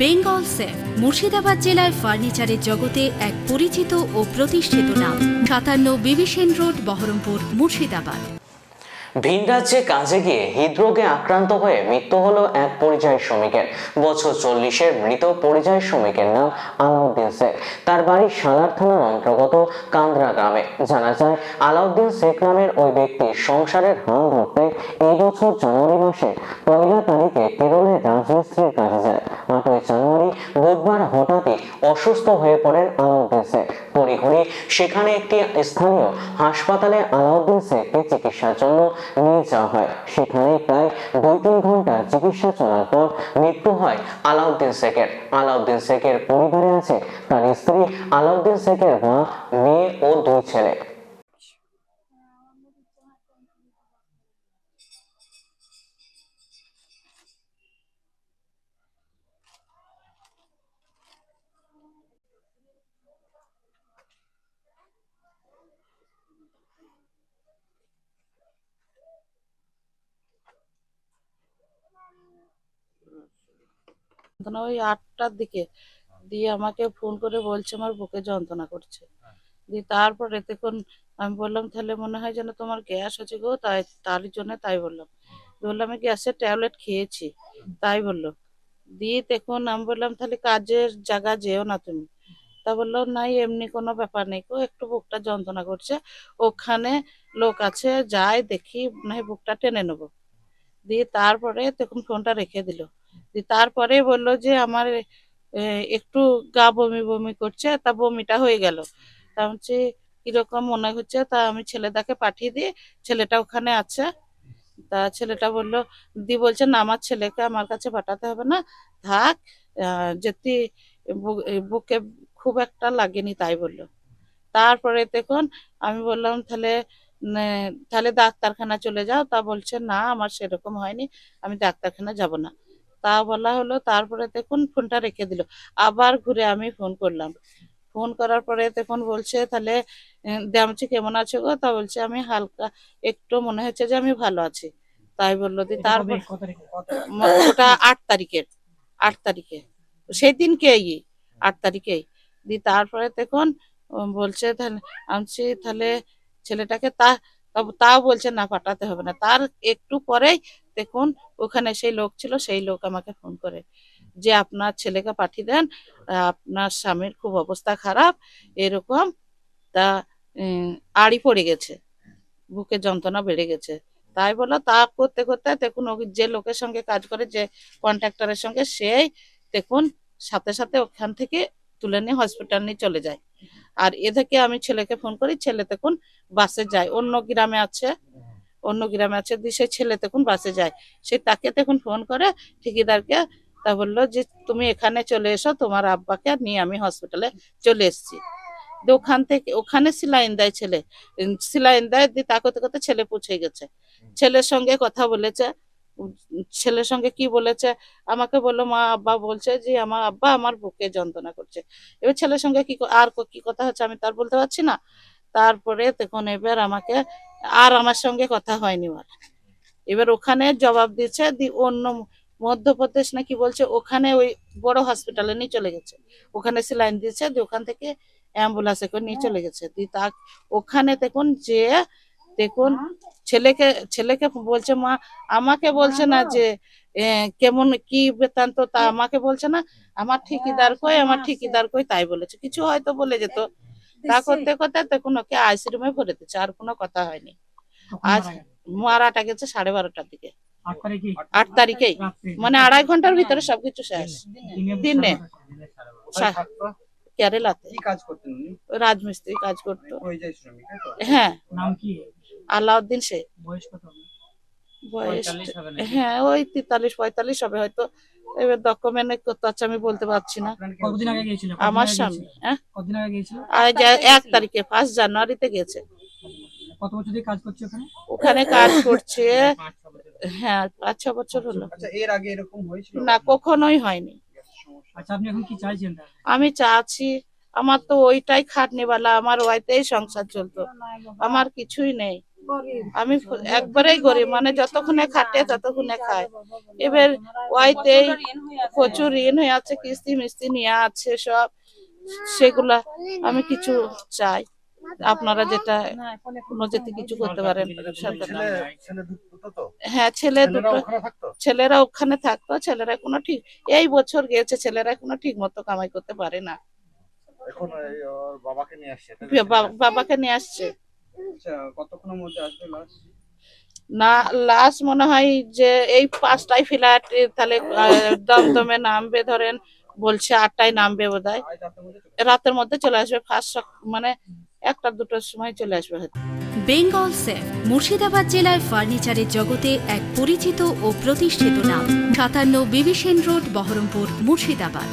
Bengal safe, Murshidabad জেলায় ফার্নিচারের জগতে এক পরিচিত ও প্রতিষ্ঠিত নাম। সাতান্ন বিবিসেন রোড, বহরমপুর, মুর্শিদাবাদ। ভিন রাজ্যে কাজে গিয়ে হৃদরোগে আক্রান্ত হয়ে মৃত্যু হলো এক পরিযায়ী শ্রমিকের। বছর চল্লিশের মৃত পরিযায়ী শ্রমিকের নাম আলাউদ্দিন শেখ। তার বাড়ি সালার থানার অন্তর্গত কান্দ্রা গ্রামে। জানা যায়, আলাউদ্দিন শেখ নামের ওই ব্যক্তি সংসারের হাল ধরতে এই বছর জানুয়ারি মাসে পয়লা তারিখে কেরলের রাজমিস্ত্রির কাজে যায়। আটই জানুয়ারি বুধবার হঠাৎই অসুস্থ হয়ে পড়েন আলাউদ্দিন শেখ তড়িঘড়ি সেখানে একটি স্থানীয় হাসপাতালে আলাউদ্দিন শেখকে চিকিৎসার জন্য নিয়ে যাওয়া হয়। সেখানে প্রায় দুই তিন ঘণ্টা চিকিৎসা চলার পর মৃত্যু হয় আলাউদ্দিন শেখের আলাউদ্দিন শেখের পরিবারে আছে তার স্ত্রী আলাউদ্দিন শেখের মা, মেয়ে ও দুই ছেলে। যন্ত্রণা ওই আটটার দিকে। দিয়ে আমাকে ফোন করে বলছে, আমার বুকে যন্ত্রণা করছে। দিয়ে তারপর এতক্ষণ আমি বললাম, তাহলে মনে হয় যেন তোমার গ্যাস হচ্ছে গো। তাই, তার জন্য তাই বললাম। বললাম, আমি গ্যাসের ট্যাবলেট খেয়েছি। তাই বলল। দিয়ে দেখুন আমি বললাম, তাহলে কাজের জায়গা যেও না তুমি। তা বলল, নাই, এমনি কোনো ব্যাপার নেই গো, একটু বুকটা যন্ত্রণা করছে। ওখানে লোক আছে, যাই দেখি, না হয় বুকটা টেনে নেব। দিয়ে তারপরে তখন ফোনটা রেখে দিল। তারপরে বলল যে আমার একটু গা বমি বমি করছে, তা বমিটা হয়ে গেল। তা বলছি কীরকম মনে হচ্ছে, তা আমি ছেলেটাকে পাঠিয়ে দিই ছেলেটা ওখানে আছে। তা ছেলেটা বলল, দি বলছে না, আমার ছেলেকে আমার কাছে পাঠাতে হবে না। থাক যদি বুকে খুব একটা লাগেনি তাই বলল। তারপরে দেখুন, আমি বললাম, তাহলে তাহলে ডাক্তারখানা চলে যাও। তা বলছে, না, আমার সেরকম হয়নি, আমি ডাক্তারখানা যাব না। তা বলা হলো তারপরে দেখুন ফোনটা রেখে দিল। আবার ঘুরে আমি ফোন করলাম। ফোন করার পরে তখন বলছে তাহলে দেমছি কেমন আছে গো? তা বলছে আমি হালকা একটু মনে হচ্ছে যে আমি ভালো আছি। তাই বলল দি তারপর ওটা আট তারিখের আট তারিখে। সেই দিনকেই আট তারিখেই দি তারপরে তখন বলছে তাহলে আমি তাহলে ছেলেটাকে তা তা- তাও বলছে না পাঠাতে হবে না। তার একটু পরেই দেখুন, ওখানে সেই লোক ছিল, সেই লোক আমাকে ফোন করে যে, আপনার ছেলেকে পাঠিয়ে দেন আপনার স্বামীর খুব অবস্থা খারাপ, এরকম, তা আড়ি পড়ে গেছে বুকে যন্ত্রণা বেড়ে গেছে। তাই বলো তা করতে করতে দেখুন যে লোকের সঙ্গে কাজ করে, যে কন্ট্রাক্টরের সঙ্গে, সেই দেখুন, সাথে সাথে ওখান থেকে তুলে নিয়ে হসপিটাল নিয়ে চলে যায়। আর এ থেকে আমি ছেলেকে ফোন করি, ছেলে দেখুন, বাসে যায়, অন্য গ্রামে আছে অন্য গ্রামে আছে, দিয়ে সেই ছেলে তখন বাসে যায়। সে তাকে তখন ফোন করে, ঠিকাদারকে, তা বলল যে, তুমি এখানে চলে এসো, তোমার আব্বাকে নিয়ে আমি হসপিটালে চলে এসেছি। ওখান থেকে, ওখানে সিলাইন দেয় ছেলে। সিলাইন দেয়, দিয়ে তা করতে করতে ছেলে পৌঁছে গেছে। ছেলের সঙ্গে কথা বলেছে। ছেলের সঙ্গে কি বলেছে? আমাকে বলল, মা, আব্বা বলছে যে, আমার আব্বা আমার বুকে যন্ত্রণা করছে। এবার ছেলের সঙ্গে কি আর কি কথা হচ্ছে আমি তার বলতে পারছি না। তারপরে তখন এবার আমাকে আর আমার সঙ্গে কথা হয়নি আর এবার ওখানে জবাব দিচ্ছে দি অন্য মধ্যপ্রদেশ নাকি বলছে, ওখানে ওই বড় হসপিটালে নিয়ে চলে গেছে। ওখানে সেলাইন দিয়েছে দিয়ে ওখান থেকে অ্যাম্বুলেন্সে করে নিয়ে চলে গেছে। দি তা ওখানে দেখুন যে, দেখুন ছেলেকে ছেলেকে বলছে, মা, আমাকে বলছে না যে কেমন, কি বৃত্তান্ত? তা আমাকে বলছে না, আমার ঠিকিদার কই, আমার ঠিকিদার কই, তাই বলেছে। কিছু হয়তো বলে যেত। তা করতে করতে তখন ওকে আইসি রুমে ভরে দিচ্ছে আর কোনো কথা হয়নি। আজ মারাটা গেছে সাড়ে বারোটার দিকে। আট তারিখে? তারিখেই মানে আড়াই ঘণ্টার ভিতরে সবকিছু শেষ। দিনে? সা- কেরালাতে। কাজ করতেন রাজমিস্ত্রি কাজ করতো? হ্যাঁ। নাম কি? আলাউদ্দিন শেখ। বয়স কত? হবে? বয়স 45 হবে নাকি? হ্যাঁ ওই তেতাল্লিশ পঁয়তাল্লিশ হবে হয়তো এবার ডকুমেন্ট কত আছে আমি বলতে পারছি না। কতদিন আগে গিয়েছিল আমার স্বামী হ্যাঁ? কতদিন আগে গিয়েছিল আর এক তারিখে ফার্স্ট জানুয়ারিতে গেছে। কত বছর ধরে কাজ করছে ওখানে? ওখানে কাজ করছে হ্যাঁ পাঁচ ছ বছর হলো। আচ্ছা এর আগে এরকম হয়েছিল? না কখনোই হয়নি। আচ্ছা আপনি এখন কি চাইছেন আমি চাচ্ছি আমার তো ওইটাই খাটনিওয়ালা আমার ওইটাই সংসার চলতো। আমার কিছুই নেই। আমি একবারেই গরিব মানে যতক্ষণে খাটে ততক্ষণে খায়। এবার ওয়াইতেই প্রচুর ঋণ হয়ে আছে। কিস্তি মিস্তি নিয়ে আছে সব। সেগুলা আমি কিছু চাই। আপনারা যেটা কোনো যেতে কিছু করতে পারেন হ্যাঁ ছেলে দুটো ছেলেরা ওখানে থাকতো ছেলেরা কোনো ঠিক এই বছর গেছে ছেলেরা কোনো ঠিক মতো কামাই করতে পারে না। এখন এই ওর বাবাকে নিয়ে আসছে। আচ্ছা কতক্ষণের মধ্যে আসবে লাশ না লাস্ট মনে হয় যে এই পাঁচটায় ফ্ল্যাট তাহলে দমদমে নামবে ধরেন বলছে আটটায় নামবে বোধ হয় রাতের মধ্যে চলে রাতের মধ্যে চলে আসবে ফার্স্ট মানে একটা দুটোর সময় চলে আসবে হয়তো। বেঙ্গল সেফ মুর্শিদাবাদ জেলায় ফার্নিচারের জগতে এক পরিচিত ও প্রতিষ্ঠিত নাম। সাতান্ন বিবিসেন রোড বহরমপুর মুর্শিদাবাদ।